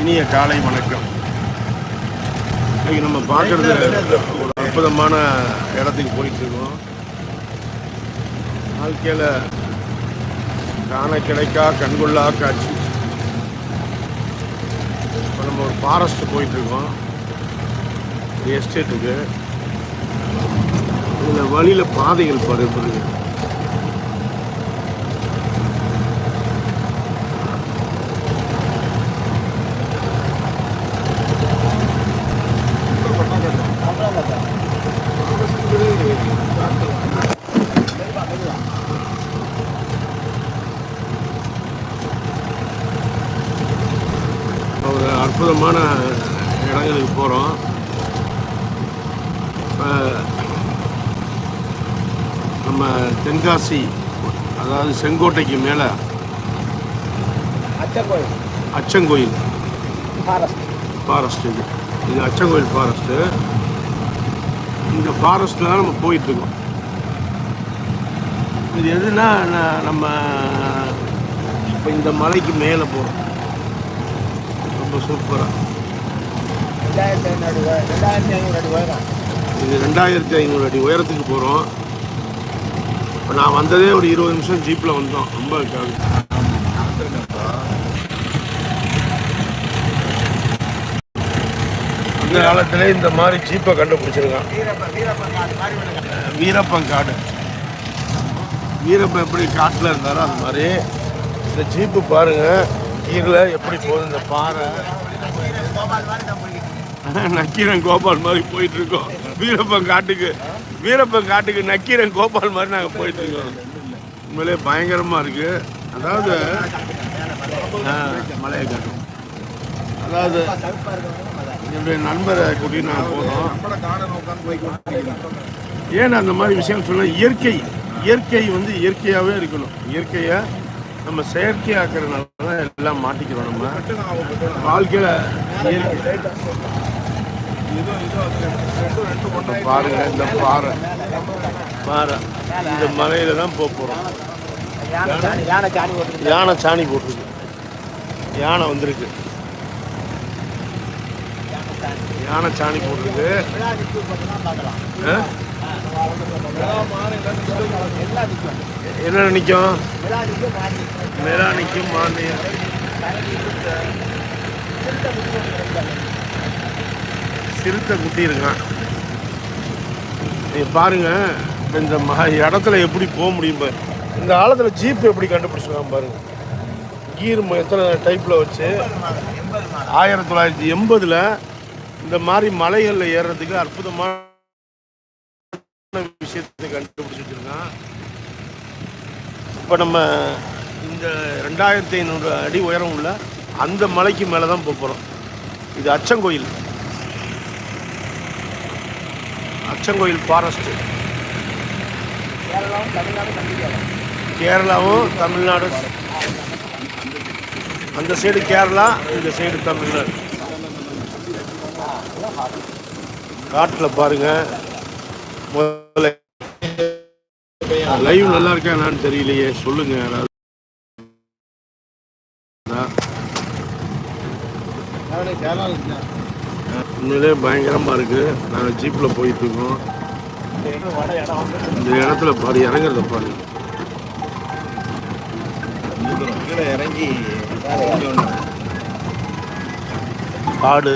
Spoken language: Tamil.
இனிய காலை வணக்கம். இன்னைக்கு நம்ம பார்க்குறது ஒரு அற்புதமான இடத்துக்கு போயிட்டு இருக்கோம் வாழ்க்கையில் காண கிடைக்கா கண்கொள்ளா காட்சி. இப்போ நம்ம ஒரு ஃபாரஸ்ட் போயிட்டு இருக்கோம் ஒரு எஸ்டேட்டுக்கு இதில் வழியில் பாதைகள் பாரு ஒரு அற்புதமான இடங்களுக்கு போகிறோம் இப்போ நம்ம தென்காசி அதாவது செங்கோட்டைக்கு மேலே அச்சக்கோயில் அச்சங்கோயில். ஃபாரஸ்ட் ஃபாரஸ்ட் இது. இது அச்சங்கோயில் ஃபாரஸ்ட்டு இந்த ஃபாரஸ்ட்டில் தான் நம்ம போயிட்டுருக்கோம். இது எதுனா நம்ம இப்போ இந்த மலைக்கு மேலே போகிறோம் சூப்பராக ரெண்டாயிரத்தி ஐநூறு ரெண்டாயிரத்தி ஐநூறு அடி உயரம். இது ரெண்டாயிரத்தி ஐநூறு அடி உயரத்துக்கு போகிறோம் இப்போ நான் வந்ததே ஒரு இருபது நிமிஷம் ஜீப்பில் வந்தோம். ரொம்ப இருக்காது அந்த காலத்துல இந்த மாதிரி ஜீப்பை கண்டுபிடிச்சிருக்கான். வீரப்ப வீரப்பன் காடு. வீரப்பன் எப்படி காட்டில் இருந்தாரோ அது மாதிரி. இந்த ஜீப்பு பாருங்க. கீழே எப்படி போகுது இந்த பாறை? நக்கீரன் கோபால் மாதிரி போயிட்டு இருக்கோம் வீரப்பன் காட்டுக்கு வீரப்பன் காட்டுக்கு நக்கீரன் கோபால் மாதிரி நாங்கள் போயிட்டு இருக்கோம் உண்மையிலே பயங்கரமாக இருக்கு. அதாவது மலையை காட்டும். அதாவது என்னுடைய நண்பரை கூட்டி நாங்கள் போனோம். ஏன் அந்த மாதிரி விஷயம் சொல்ல இயற்கை இயற்கை வந்து இயற்கையாகவே இருக்கணும். இயற்கையை நம்ம செயற்கையாக்குறதுனால தான் எல்லாம் மாட்டிக்கிறோம் நம்ம. வாழ்க்கையில் பாருங்க இந்த பாறை. பாறை. இந்த மலையில தான் போக போகிறோம் யானை சாணி யானை சாணி போட்டிருக்கு. யானை வந்திருக்கு. யானை சாணி போட்டிருக்கு. என்ன நிற்கும்? விழா நிற்கும் மாநில சிறுத்தை குட்டி இருக்கான். நீங்க பாருங்க இப்ப இந்த ம இடத்துல எப்படி போக முடியும் பாரு. இந்த காலத்தில் ஜீப் எப்படி கண்டுபிடிச்சிருக்கான் பாருங்க. கீர் எத்தனை டைப்பில் வச்சு? ஆயிரத்தி தொள்ளாயிரத்தி எண்பதில் இந்த மாதிரி மலைகளில் ஏறுறதுக்கு அற்புதமான விஷயத்தை கண்டுபிடிச்சி வச்சுருக்கான் இப்போ நம்ம இந்த ரெண்டாயிரத்தி ஐநூறு அடி உயரம் உள்ள அந்த மலைக்கு மேலே தான் போகிறோம் இது அச்சங்கோயில். அச்சங்கோயில் ஃபாரஸ்ட்டு கேரளாவும் தமிழ்நாடு அந்த சைடு கேரளா இந்த சைடு தமிழ்நாடு. காட்டில் பாருங்கள் லைவ் நல்லா இருக்கா என்னன்னு தெரியலையே. சொல்லுங்க யாராவது. உண்மையிலே பயங்கரமாக இருக்கு. நாங்கள் ஜீப்பில் போயிட்டு இருக்கோம். வட இடம் வந்து இந்த இடத்துல பாரு இறங்குறத பாரு. கீழே இறங்கி காடு.